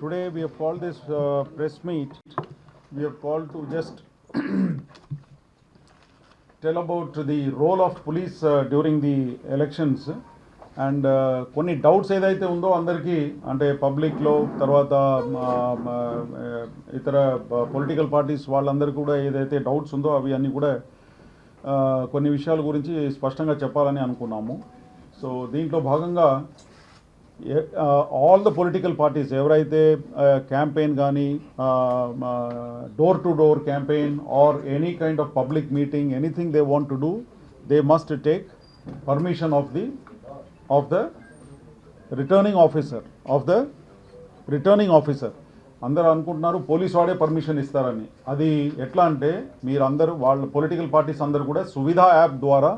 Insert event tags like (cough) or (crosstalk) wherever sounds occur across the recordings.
today we have called this uh, press meet. We have called to just (clears throat) tell about the role of police uh, during the elections and uh, కొన్ని doubts ఏదైతే ఉందో అందరికీ అంటే పబ్లిక్లో తర్వాత మా, ఇతర పొలిటికల్ పార్టీస్ వాళ్ళందరికీ కూడా ఏదైతే డౌట్స్ ఉందో అవి అన్నీ కూడా కొన్ని విషయాల గురించి స్పష్టంగా చెప్పాలని అనుకున్నాము సో దీంట్లో భాగంగా ఆల్ ద పొలిటికల్ పార్టీస్ ఎవరైతే క్యాంపెయిన్ కానీ door to door campaign or any kind of public meeting anything they want to do they must take permission of the of the returning officer of the returning officer అందరూ అనుకుంటున్నారు police వాడే permission ఇస్తారని. అది ఎట్లా అంటే మీరు అందరూ వాళ్ళ పొలిటికల్ పార్టీస్ అందరూ కూడా సువిధా యాప్ ద్వారా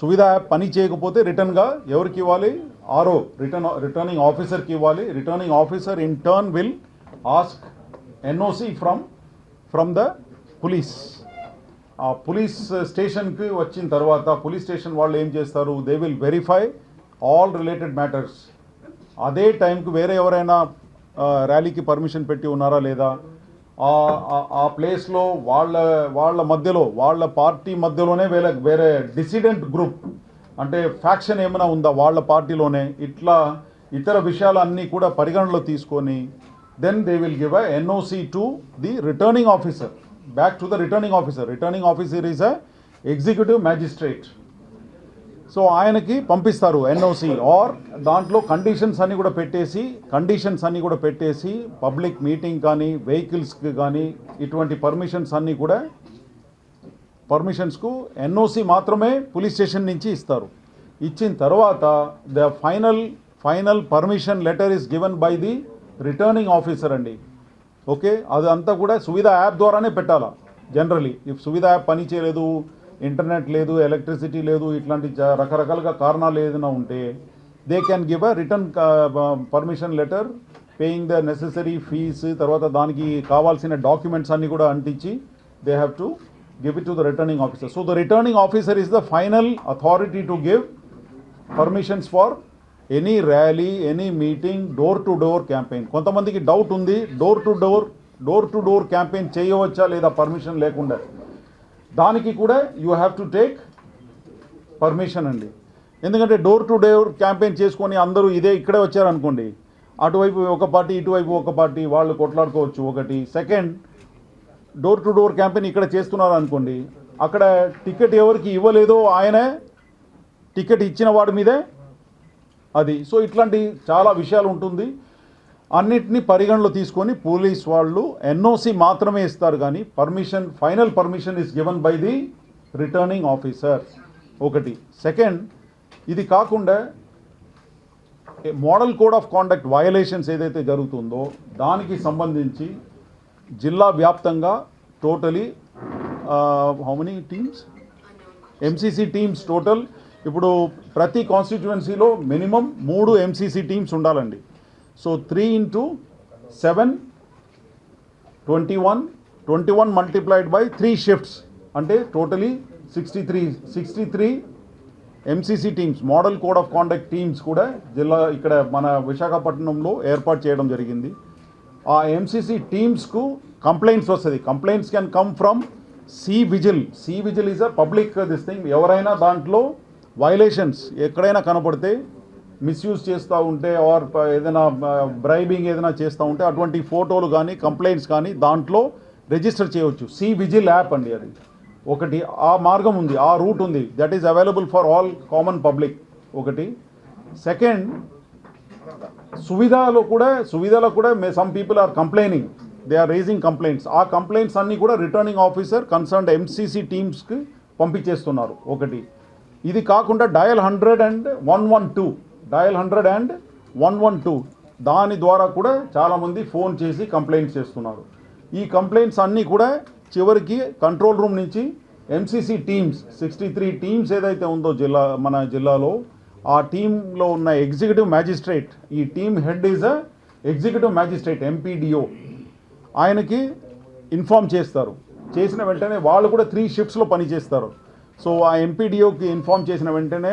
సువిధా యాప్ పని చేయకపోతే రిటర్న్గా ఎవరికి ఇవ్వాలి? ఆర్ఓ రిటర్న్ రిటర్నింగ్ ఆఫీసర్కి ఇవ్వాలి. Returning officer in turn will ask NOC from from the police. ఆ పోలీస్ స్టేషన్కి వచ్చిన తర్వాత పోలీస్ స్టేషన్ వాళ్ళు ఏం చేస్తారు? They will verify all related matters అదే టైంకి వేరే ఎవరైనా ర్యాలీకి పర్మిషన్ పెట్టి ఉన్నారా లేదా? ఆ ప్లేస్లో వాళ్ళ వాళ్ళ మధ్యలో వాళ్ళ పార్టీ మధ్యలోనే వేరే వేరే డిసిడెంట్ గ్రూప్ అంటే ఫ్యాక్షన్ ఏమైనా ఉందా వాళ్ళ పార్టీలోనే? ఇట్లా ఇతర విషయాలన్నీ కూడా పరిగణలో తీసుకొని then they will give a NOC to the returning officer back to the returning officer returning officer is a executive magistrate so ఆయనకి పంపిస్తారు ఎన్ఓసి ఆర్ దాంట్లో కండిషన్స్ అన్నీ కూడా పెట్టేసి కండిషన్స్ అన్నీ కూడా పెట్టేసి పబ్లిక్ మీటింగ్ కానీ వెహికల్స్కి కానీ ఇటువంటి పర్మిషన్స్ అన్నీ కూడా పర్మిషన్స్కు ఎన్ఓసి మాత్రమే పోలీస్ స్టేషన్ నుంచి ఇస్తారు. ఇచ్చిన తర్వాత the final final permission letter is given by the returning officer అండి. ఓకే? అదంతా కూడా సువిధ యాప్ ద్వారానే పెట్టాలా? జనరలీ. ఇఫ్ సువిధ యాప్ పని చేయలేదు ఇంటర్నెట్ లేదు ఎలక్ట్రిసిటీ లేదు ఇట్లాంటి రకరకాలుగా కారణాలు ఏదైనా ఉంటే they can give a return permission letter paying the necessary fees తర్వాత దానికి కావాల్సిన డాక్యుమెంట్స్ అన్నీ కూడా అంటించి they have to give it to the returning officer so the returning officer is the final authority to give permissions for any rally any meeting door to door campaign కొంతమందికి doubt ఉంది door to door door to door campaign చేయవచ్చా లేదా permission లేకుండా. దానికి కూడా you have to take permission అండి. ఎందుకంటే door to door campaign చేసుకొని అందరూ ఇదే ఇక్కడే వచ్చారనుకోండి అటువైపు ఒక పార్టీ ఇటువైపు ఒక పార్టీ వాళ్ళు కొట్లాడుకోవచ్చు ఒకటి. Second door to door campaign ఇక్కడ చేస్తున్నారు అనుకోండి అక్కడ టికెట్ ఎవరికి ఇవ్వలేదో ఆయనే టికెట్ ఇచ్చిన వాడి మీదే అది. సో ఇట్లాంటి చాలా విషయాలు ఉంటుంది. అన్నిటినీ పరిగణలో తీసుకొని పోలీస్ వాళ్ళు ఎన్ఓసి మాత్రమే ఇస్తారు కానీ permission final permission is given by the returning officer ఒకటి. సెకండ్ ఇది కాకుండా model code of conduct violations ఏదైతే జరుగుతుందో దానికి సంబంధించి జిల్లా వ్యాప్తంగా totally how many teams MCC teams total ఇప్పుడు ప్రతి కాన్స్టిట్యువెన్సీలో మినిమం మూడు ఎంసీసీ టీమ్స్ ఉండాలండి so three into seven twenty one twenty one multiplied by three shifts అంటే totally sixty three sixty three MCC teams model code of conduct teams కూడా జిల్లా ఇక్కడ మన విశాఖపట్నంలో ఏర్పాటు చేయడం జరిగింది. ఆ ఎంసీసీ టీమ్స్కు కంప్లైంట్స్ వస్తుంది. Complaints can come from C vigil C vigil is a public this thing ఎవరైనా దాంట్లో వైలేషన్స్ ఎక్కడైనా కనపడితే మిస్యూజ్ చేస్తూ ఉంటే ఆర్ uh, ఏదైనా uh, బ్రైబింగ్ ఏదైనా చేస్తూ ఉంటే అటువంటి ఫోటోలు కానీ కంప్లైంట్స్ కానీ దాంట్లో రిజిస్టర్ చేయవచ్చు. సి విజిల్ యాప్ అండి అది. ఒకటి ఆ మార్గం ఉంది ఆ రూట్ ఉంది. That is available for all common public ఒకటి. సెకండ్ సువిధాలో కూడా సువిధాలో కూడా may some people are complaining they are raising complaints ఆ కంప్లైంట్స్ అన్నీ కూడా రిటర్నింగ్ ఆఫీసర్ కన్సర్న్డ్ ఎంసీసీ టీమ్స్కి పంపించేస్తున్నారు ఒకటి. ఇది కాకుండా dial hundred and one one two dial hundred and one one two దాని ద్వారా కూడా చాలామంది ఫోన్ చేసి కంప్లైంట్స్ చేస్తున్నారు. ఈ కంప్లైంట్స్ అన్నీ కూడా చివరికి కంట్రోల్ రూమ్ నుంచి MCC teams sixty three teams ఏదైతే ఉందో జిల్లా మన జిల్లాలో ఆ టీంలో ఉన్న ఎగ్జిక్యూటివ్ మ్యాజిస్ట్రేట్ ఈ team head is a executive magistrate MPDO ఆయనకి ఇన్ఫామ్ చేస్తారు. చేసిన వెంటనే వాళ్ళు కూడా త్రీ షిఫ్ట్స్లో పనిచేస్తారు సో ఆ ఎంపీడీఓకి ఇన్ఫామ్ చేసిన వెంటనే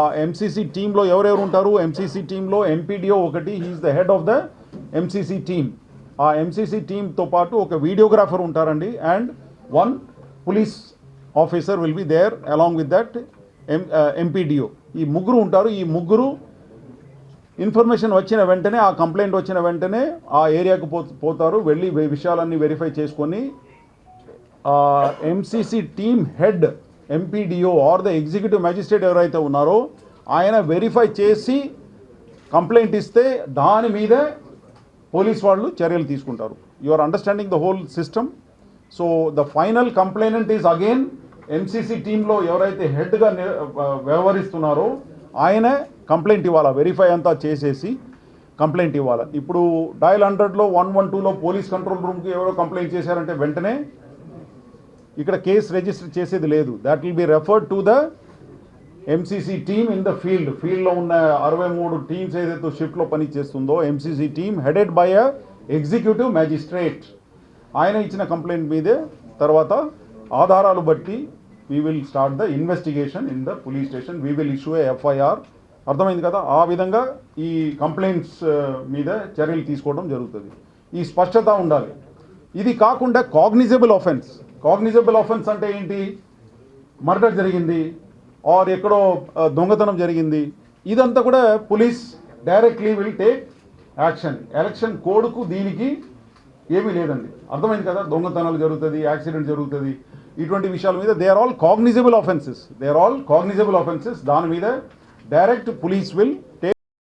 ఆ ఎంసీసీ టీంలో ఎవరెవరు ఉంటారు? ఎంసీసీ టీంలో ఎంపీడీఓ ఒకటి he is the head of the MCC team ఆ ఎంసీసీ టీంతో పాటు ఒక వీడియోగ్రాఫర్ ఉంటారండి. And one police officer will be there along with that M MPDO ఈ ముగ్గురు ఉంటారు. ఈ ముగ్గురు ఇన్ఫర్మేషన్ వచ్చిన వెంటనే ఆ కంప్లైంట్ వచ్చిన వెంటనే ఆ ఏరియాకు పో పోతారు. వెళ్ళి విషయాలన్నీ వెరిఫై చేసుకొని MCC team head MPDO or the executive magistrate ఎవరైతే ఉన్నారో ఆయన వెరిఫై చేసి కంప్లైంట్ ఇస్తే దాని మీదే పోలీస్ వాళ్ళు చర్యలు తీసుకుంటారు. You are understanding the whole system so the final complainant is again MCC టీంలో ఎవరైతే హెడ్గా వ్యవహరిస్తున్నారో ఆయనే కంప్లైంట్ ఇవ్వాలా? వెరిఫై అంతా చేసేసి కంప్లైంట్ ఇవ్వాలి? ఇప్పుడు డయల్ హండ్రెడ్లో వన్ వన్ టూలో పోలీస్ కంట్రోల్ రూమ్కి ఎవరో కంప్లైంట్ చేశారంటే వెంటనే ఇక్కడ కేసు రిజిస్టర్ చేసేది లేదు. That will be referred to the MCC team in the field ఫీల్డ్లో ఉన్న అరవై మూడు టీమ్స్ ఏదైతే షిఫ్ట్లో పని చేస్తుందో MCC team headed by a executive magistrate ఆయన ఇచ్చిన కంప్లైంట్ మీదే తర్వాత ఆధారాలు బట్టి we will start the investigation in the police station we will issue a FIR అర్థమైంది కదా? ఆ విధంగా ఈ కంప్లైంట్స్ uh, మీద చర్యలు తీసుకోవడం జరుగుతుంది. ఈ స్పష్టత ఉండాలి. ఇది కాకుండా కాగ్నిజబుల్ ఆఫెన్స్ కాగ్నిజబుల్ ఆఫెన్స్ అంటే ఏంటి? మర్డర్ జరిగింది. ఆర్ ఎక్కడో uh, దొంగతనం జరిగింది. ఇదంతా కూడా police directly will take action election కోడ్కు దీనికి ఏమీ లేదండి. అర్థమైంది కదా? దొంగతనాలు జరుగుతుంది యాక్సిడెంట్ జరుగుతుంది. ఇటువంటి విషయాల మీద they are all cognizable offences they are all cognizable offences దాని మీద డైరెక్ట్ పోలీస్ విల్